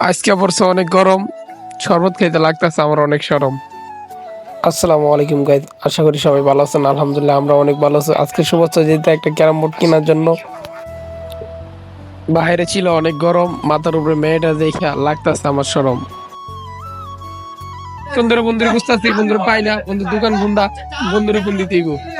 আজকে পড়ছে অনেক গরম শরবত খাইতে লাগতেছে আমার অনেক সরম আসসালামু আলাইকুম গাইজ আশা করি সবাই ভালো আছেন আলহামদুলিল্লাহ আমরা অনেক ভালো আছি। আজকে শুভেচ্ছা যেতে একটা ক্যারাম বোর্ড কেনার জন্য। বাইরে ছিল অনেক গরম মাথার উপরে মেয়েটা দেখে লাগতেছে আমার সরম বন্ধুরা বন্ধুরা বুঝতেছি বন্ধুরা পাই না বন্ধু দোকান বন্ধা বন্ধুরা ফোন দিতেই গো। বন্ধু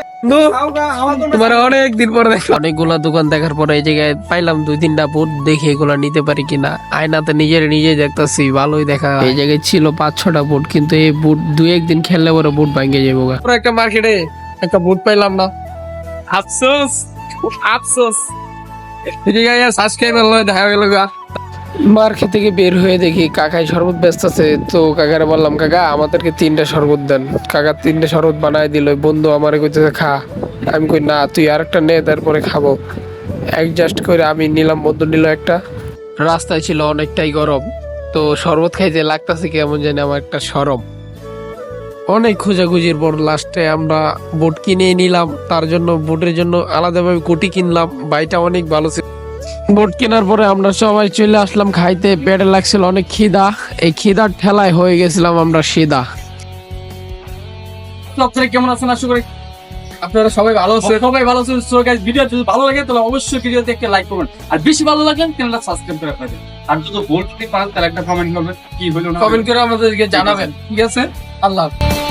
তোমার অনেক দিন পরে দেখলাম অনেকগুলা দোকান দেখার পরে এই জায়গায় পাইলাম দুই তিনটা বুট দেখে এগুলা নিতে পারি কিনা। আয়নাতে নিজের নিজে দেখতেছি ভালোই দেখা এই জায়গায় ছিল পাঁচ ছটা বুট কিন্তু এই বুট দুই একদিন খেললে পরে বুট ভাঙে যাব একটা মার্কেটে একটা বুট পাইলাম না। আফসোস আফসোস। এই জায়গায় সাবস্ক্রাইবার দেখা গেল গা। মার্কেট থেকে বের হয়ে দেখি কাকাই শরবত ব্যস্ত আছে। তো কাকারে বললাম, কাকা, আমাদেরকে তিনটা শরবত দেন। কাকা তিনটা শরবত বানায় দিল। বন্ধু আমারে কইতেছে, খা। আমি কই, না, তুই আরেকটা নে, তারপরে খাব। অ্যাডজাস্ট করে আমি নিলাম, বন্ধু নিল একটা। রাস্তায় ছিল অনেকটাই গরম। তো শরবত খাইতে লাগতাছে কেমন জানি আমার একটা সরম। অনেক খোঁজাখুঁজির পর লাস্টে আমরা বোট কিনে নিলাম। তার জন্য বোটের জন্য আলাদাভাবে কোটি কিনলাম। বাইটা অনেক ভালো ছিল। বোট কেনার পরে আমরা সবাই চলে আসলাম খাইতে। পেটে লাগছিল অনেক খিদা। এই খিদার ঠেলায় হয়ে গেছিলাম আমরা সিদা আপনারা কেমন আছেন? আশা করি আপনারা সবাই ভালো আছেন। সবাই ভালো আছেন। সো গাইস ভিডিও যদি ভালো লাগে তাহলে অবশ্যই ভিডিওতে একটা লাইক করবেন। আর বেশি ভালো লাগে চ্যানেলটা সাবস্ক্রাইব করে রাখবেন। আর যদি পান তাহলে একটা কমেন্ট করবেন কি হলো না কমেন্ট করে আমাদেরকে জানাবেন। ঠিক আছে? আল্লাহ হাফেজ।